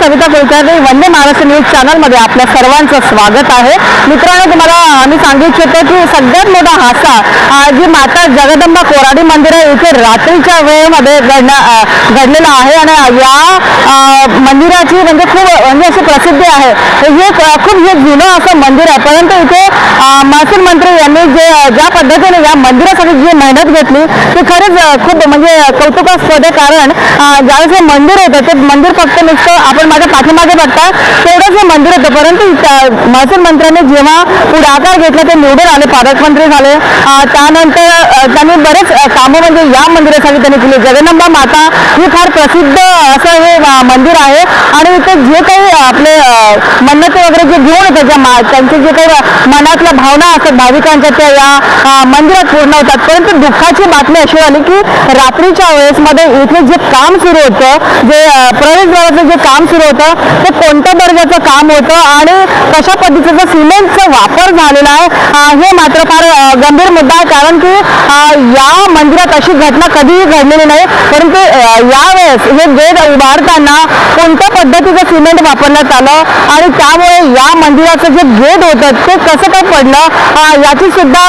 Savita Kulkarni Vande Maharashtra news चॅनलमध्ये आपल्या सर्वांचं स्वागत आहे. मित्रांनो तुम्हाला आम्ही सांगू इच्छितो की सगळ्यात मोठा हासा हा जी माता जगदंबा कोराडी मंदिर आहे इथे रात्रीच्या वेळेमध्ये घडणं घडलेला आहे आणि या मंदिराची म्हणजे खूप म्हणजे अशी प्रसिद्धी आहे. हे खूप हे जुनं असं मंदिर आहे. परंतु इथे महसूल मंत्री यांनी जे ज्या पद्धतीने या मंदिरासाठी जी मेहनत घेतली ती खरंच खूप म्हणजे कौतुकास्पद कारण ज्यावेळेस हे मंदिर होतं ते मंदिर फक्त नुसतं आपण माझ्या पाठीमागे बघता तेवढंच हे मंदिर होतं. परंतु त्या- महसूल मंत्र्यांनी जेव्हा पुढाकार घेतला ते निवडून आले पालकमंत्री झाले. त्यानंतर त्यांनी बरेच कामं म्हणजे या मंदिरासाठी त्यांनी केली. जगदंबा माता ही फार प्रसिद्ध असं हे मंदिर आहे. आणि इथे जे काही आपले मन्नते वगैरे जे घेऊन येतात ज्या त्यांचे जे काही मनातल्या भावना असतात भाविकांच्या त्या या मंदिरात पूर्ण होतात. परंतु दुःखाची बातमी अशी आली की रात्रीच्या वेळेस मध्ये इथे जे काम सुरू होतं जे प्रवेशद्वाराचं जे काम सुरू होतं. ते कोणत्या दर्जाचं काम होतं आणि कशा पद्धतीचं सिमेंटचा वापर झालेला आहे हे मात्र फार गंभीर मुद्दा आहे. कारण की या मंदिरात अशी घटना कधीही घडलेली नाही. परंतु यावेळेस हे गेट उभारताना कोणत्या पद्धतीचं सिमेंट वापरण्यात आलं आणि त्यामुळे या मंदिराचं जे गेट होतं ते कसं काय पडलं? याची सुद्धा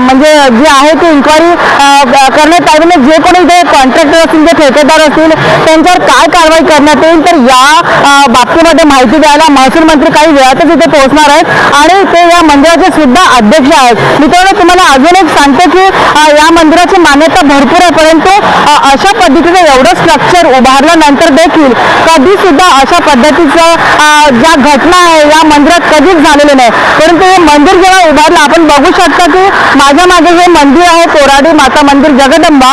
म्हणजे जी आहे ती इन्क्वायरी करण्यात आली. म्हणजे जे कोणी इथे कॉन्ट्रॅक्टर असतील जे ठेकेदार असतील त्यांच्यावर काय कारवाई करण्यात येईल? तर या बाबतीमध्ये माहिती द्यायला महसूल मंत्री काही वेळातच इथे पोहोचणार आहेत. आणि ते या मंदिराचे सुद्धा अध्यक्ष आहेत. मित्रांनो तुम्हाला अजून एक सांगतो की या मंदिराची मान्यता भरपूर आहे परंतु अशा पद्धतीचं एवढं स्ट्रक्चर उभारल्यानंतर देखील कधी सुद्धा अशा पद्धतीचं ज्या घटना आहे या मंदिरात कधीच झालेलं नाही. परंतु हे मंदिर जेव्हा उभारलं आपण बघू शकता की माझ्या मागे हे मंदिर आहे कोराडी माता मंदिर जगदंबा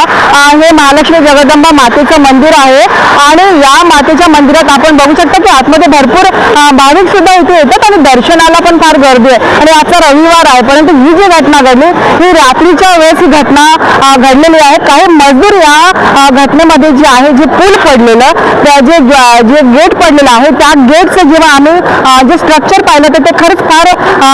हे महालक्ष्मी जगदंबा मातेचं मंदिर आहे. आणि या मातेच्या मंदिरात आपण बघू शकता की आतमध्ये भरपूर भाविक सुद्धा इथे येतात आणि दर्शनाला पण फार गर्दी आहे. आणि आजचा रविवार आहे परंतु ही जी घटना घडली ही रात्रीच्या वेळेस ही घटना घडलेली आहे. काही मजदूर या या घटनेमध्ये जे आहे जे पूल पडलेलं त्या जे जे गेट पडलेलं आहे त्या गेटचं जेव्हा आम्ही जे स्ट्रक्चर पाहिलं तर ते खरंच फार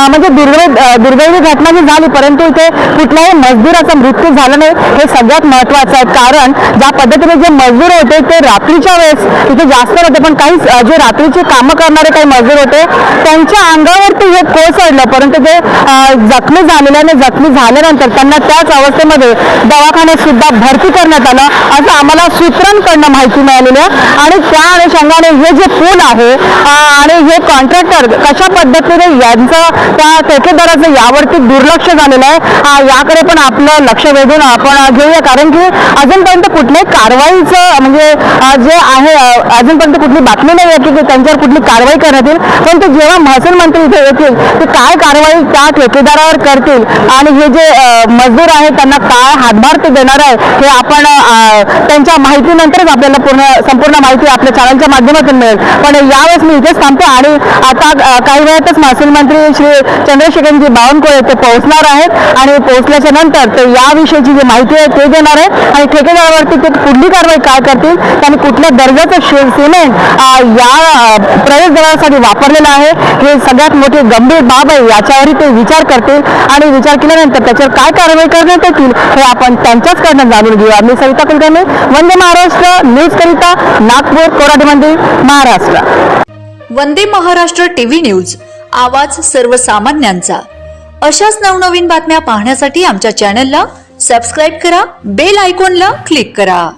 म्हणजे दुर्दैव दुर्दैवी घटना जी झाली परंतु इथे कुठल्याही मजदुराचा मृत्यू झाला नाही हे सगळ्यात महत्वाचं आहे. कारण ज्या पद्धतीने जे मजदूर होते ते रात्रीच्या वेळेस इथे जास्त होते पण काही जे रात्रीची कामं करणारे काही मजदूर होते त्यांच्या अंगावरती हे कोसळलं परंतु ते जखमी झालेल्याने आणि जखमी झाल्यानंतर त्यांना त्याच अवस्थेमध्ये दवाखान्यात सुद्धा भरती करण्यात आलं. असं आम्हाला सूत्रांकडनं माहिती मिळालेली आहे. आणि त्या अनुषंगाने हे जे पूल आहे आणि हे कॉन्ट्रॅक्टर कशा पद्धतीने यांचं त्या ठेकेदाराचं यावरती दुर्लक्ष झालेलं आहे याकडे पण आपलं लक्ष वेधून आपण घेऊया. कारण की अजूनपर्यंत कुठल्याही कारवाईचं म्हणजे जे आहे अजूनपर्यंत कुठली बातमी नाही आहे की त्यांच्यावर कुठली कारवाई करण्यात येईल. पण ते जेव्हा महसूल मंत्री इथे येतील ते काय कारवाई त्या ठेकेदारावर करतील? आणि हे जे मजदूर आहेत त्यांना काय हातभार ते देणार आहे हे आपण त्यांच्या माहितीनंतरच आपल्याला पूर्ण संपूर्ण माहिती आपल्या चॅनलच्या माध्यमातून मिळेल. पण यावेळेस मी इथेच थांबते आणि आता काही वेळातच महसूल मंत्री श्री चंद्रशेखरजी बावनकुळे ते पोहोचणार आहेत. आणि पोहोचल्याच्या नंतर ते याविषयीची जी माहिती आहे ते देणार आहे आणि ठेकेदारावरती ते पुढली कारवाई काय करतील त्यांनी कुठल्या दर्जाचं शिवसेने सिमेंट या प्रवेशद्वारासाठी वापरलेलं आहे हे सगळ्यात मोठी गंभीर बाब आहे याच्यावरही ते विचार करतील आणि विचार केल्यानंतर त्याच्यावर काय कारवाई करण्यात येतील हे आपण त्यांच्याचकडनं जाणून घेऊया. मी सविता कुलकर्णी वंदे महाराष्ट्र न्यूज करिता नागपूर कोराडीमध्ये महाराष्ट्र. वंदे महाराष्ट्र टीव्ही न्यूज आवाज सर्वसामान्यांचा. अशाच नवनवीन बातम्या पाहण्यासाठी आमच्या चॅनलला सबस्क्राईब करा बेल आयकॉनला क्लिक करा.